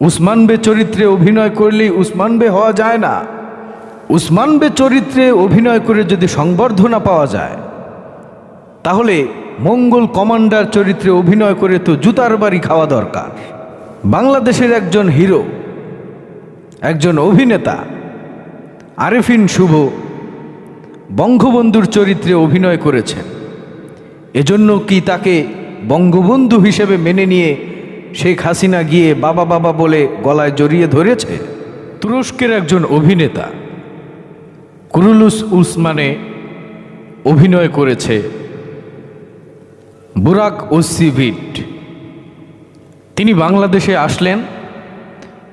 উসমান বে চরিত্রে অভিনয় করলেই উসমান বে হওয়া যায় না। উসমান বে চরিত্রে অভিনয় করে যদি সংবর্ধনা পাওয়া যায়, তাহলে মঙ্গল কমান্ডার চরিত্রে অভিনয় করে তো জুতার বাড়ি খাওয়া দরকার। বাংলাদেশের একজন হিরো, একজন অভিনেতা, আরেফিন শুভ, বঙ্গবন্ধুর চরিত্রে অভিনয় করেছেন। এজন্য কি তাকে বঙ্গবন্ধু হিসেবে মেনে নিয়ে শেখ হাসিনা গিয়ে বাবা বাবা বলে গলায় জড়িয়ে ধরেছে। তুরস্কের একজন অভিনেতা কুরুলুস উসমানে অভিনয় করেছে বুরাক ওসিভিট তিনি বাংলাদেশে আসলেন।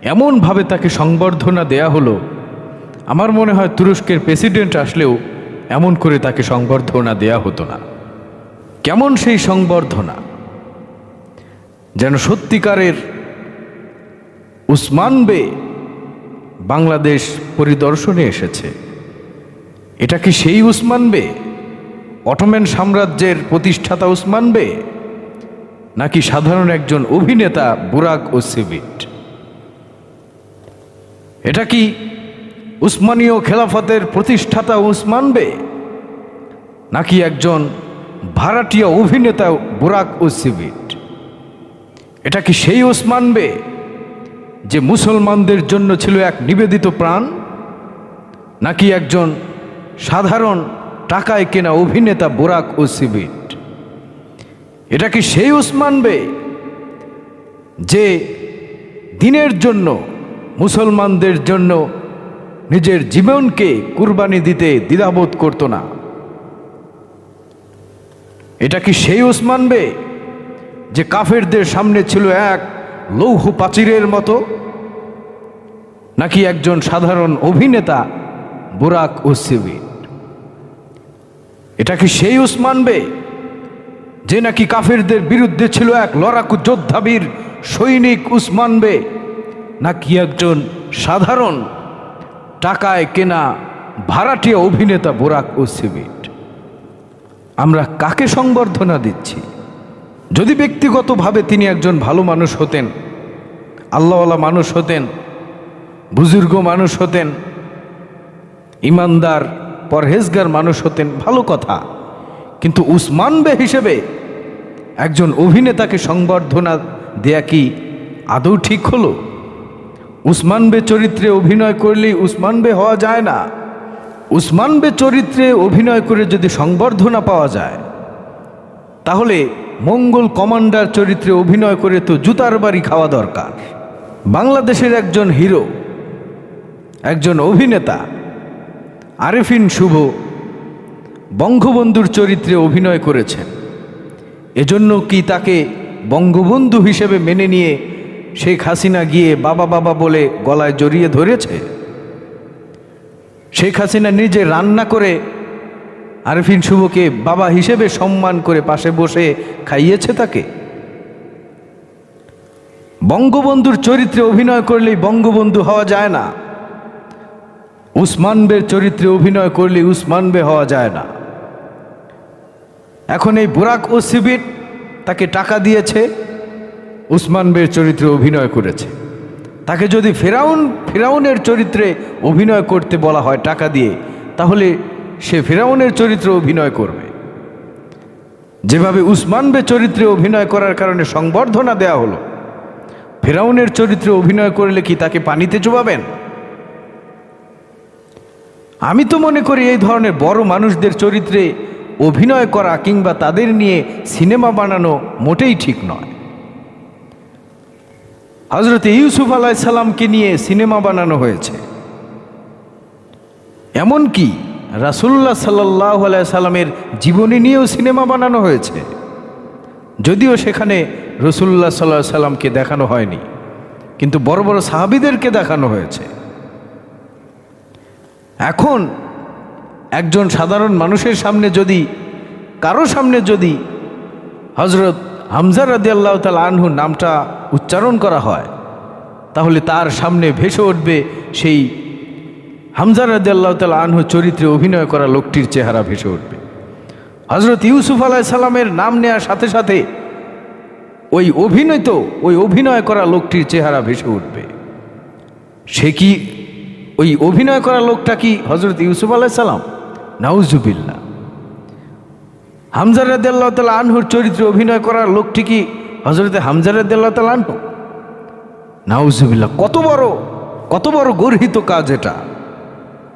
এমনভাবে তাকে সংবর্ধনা দেয়া হলো। আমার মনে হয় তুরস্কের প্রেসিডেন্ট আসলেও এমন করে তাকে সংবর্ধনা দেয়া হতো না। কেমন সেই সংবর্ধনা? যেন সত্যিকারের উসমান বে বাংলাদেশ পরিদর্শনে এসেছে। এটা কি সেই উসমান বে? অটোম্যান সাম্রাজ্যের প্রতিষ্ঠাতা উসমান বে? নাকি সাধারণ একজন অভিনেতা বুরাক ও সিবিট এটা কি উসমানীয় খেলাফতের প্রতিষ্ঠাতা উসমান বে? নাকি একজন ভাড়াটিয়া অভিনেতা বুরাক ও সিবিট এটা কি সেই ওসমান বে, যে মুসলমানদের জন্য ছিল এক নিবেদিত প্রাণ? নাকি একজন সাধারণ টাকায় কেনা অভিনেতা বোরাক ও সিবিট? এটা কি সেই ওসমান বে, যে দিনের জন্য, মুসলমানদের জন্য নিজের জীবনকে কুরবানি দিতে দ্বিধাবোধ করত না? এটা কি সেই ওসমান বে যে কাফেরদের সামনে ছিল এক লৌহ প্রাচীরের মতো, নাকি একজন সাধারণ অভিনেতা বুরাক ও সিবিট এটা কি সেই উসমান বে, যে নাকি কাফেরদের বিরুদ্ধে ছিল এক লড়াকু যোদ্ধাবীর সৈনিক উসমান বে, নাকি একজন সাধারণ টাকায় কেনা ভাড়াটিয়া অভিনেতা বোরাক ও সিবিট আমরা কাকে সংবর্ধনা দিচ্ছি? যদি ব্যক্তিগতভাবে তিনি একজন ভালো মানুষ হতেন, আল্লাহওয়ালা মানুষ হতেন, বুজুর্গ মানুষ হতেন, ইমানদার, পরহেজগার মানুষ হতেন, ভালো কথা। কিন্তু উসমান বে হিসেবে একজন অভিনেতাকে সংবর্ধনা দেয়া কি আদৌ ঠিক হলো? উসমান বে চরিত্রে অভিনয় করলেই উসমান বে হওয়া যায় না। উসমান বে চরিত্রে অভিনয় করে যদি সংবর্ধনা পাওয়া যায়, তাহলে মঙ্গল কমান্ডার চরিত্রে অভিনয় করে তো জুতার বাড়ি খাওয়া দরকার। বাংলাদেশের একজন হিরো, একজন অভিনেতা, আরেফিন শুভ, বঙ্গবন্ধুর চরিত্রে অভিনয় করেছেন। এজন্য কি তাকে বঙ্গবন্ধু হিসেবে মেনে নিয়ে শেখ হাসিনা গিয়ে বাবা বাবা বলে গলায় জড়িয়ে ধরেছে? শেখ হাসিনা নিজে রান্না করে আরফিন শুভকে বাবা হিসেবে সম্মান করে পাশে বসে খাইয়েছে তাকে। বঙ্গবন্ধুর চরিত্রে অভিনয় করলেই বঙ্গবন্ধু হওয়া যায় না। উসমান বের চরিত্রে অভিনয় করলে উসমান বে হওয়া যায় না। এখন এই বুরাক ও সিবিট তাকে টাকা দিয়েছে উসমান বের চরিত্রে অভিনয় করেছে। তাকে যদি ফেরাউন, ফেরাউনের চরিত্রে অভিনয় করতে বলা হয় টাকা দিয়ে, তাহলে সে ফেরাউনের চরিত্রে অভিনয় করবে। যেভাবে উসমান বে চরিত্রে অভিনয় করার কারণে সংবর্ধনা দেয়া হলো, ফেরাউনের চরিত্রে অভিনয় করলে কি তাকে পানিতে চুবাবেন? আমি তো মনে করি এই ধরনের বড় মানুষদের চরিত্রে অভিনয় করা কিংবা তাদের নিয়ে সিনেমা বানানো মোটেই ঠিক নয়। হজরত ইউসুফ আলাইসাল্লামকে নিয়ে সিনেমা বানানো হয়েছে। এমনকি রাসুল্লাহ সাল্লাহ সাল্লামের জীবনী নিয়েও সিনেমা বানানো হয়েছে। যদিও সেখানে রসুল্লাহ সাল্লাহ সাল্লামকে দেখানো হয়নি, কিন্তু বড় বড় সাহাবিদেরকে দেখানো হয়েছে। এখন একজন সাধারণ মানুষের সামনে যদি, কারও সামনে যদি হজরত হামজা রাদি আল্লাহ তাল আনহু নামটা উচ্চারণ করা হয়, তাহলে তার সামনে ভেসে উঠবে সেই হামজা রাদি আল্লাহ তাল আনহু চরিত্রে অভিনয় করা লোকটির চেহারা ভেসে উঠবে। হজরত ইউসুফ আলাহ সাল্লামের নাম নেওয়ার সাথে সাথে ওই অভিনয় তো ওই অভিনয় করা লোকটির চেহারা ভেসে উঠবে। সে কি ওই অভিনয় করা লোকটা কি হজরত ইউসুফ আলাইসাল্লাম নাউজুবিল্লা হামজার রাদ্দাল্লাহ তালা আনহুর চরিত্রে অভিনয় করার লোকটি কি হজরতে হামজার রাদ্দাল্লাহ তালা আনহু? নাউজুবিল্লা কত বড় কত বড় গর্হিত কাজ এটা।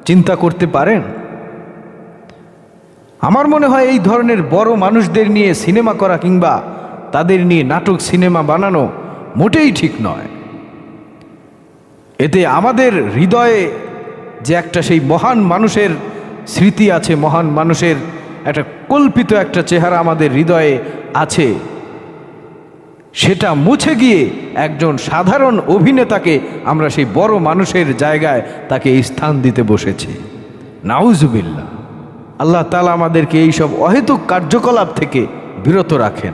চিন্তা করতে পারেন? আমার মনে হয় এই ধরনের বড় মানুষদের নিয়ে সিনেমা করা কিংবা তাদের নিয়ে নাটক সিনেমা বানানো মোটেই ঠিক নয়। এতে আমাদের হৃদয়ে যে একটা সেই মহান মানুষের স্মৃতি আছে, মহান মানুষের একটা কল্পিত একটা চেহারা আমাদের হৃদয়ে আছে। সেটা মুছে গিয়ে একজন সাধারণ অভিনেতাকে আমরা সেই বড় মানুষের জায়গায় তাকে স্থান দিতে বসেছি। নাউজুবিল্লা আল্লাহ তালা আমাদেরকে এইসব অহেতুক কার্যকলাপ থেকে বিরত রাখেন।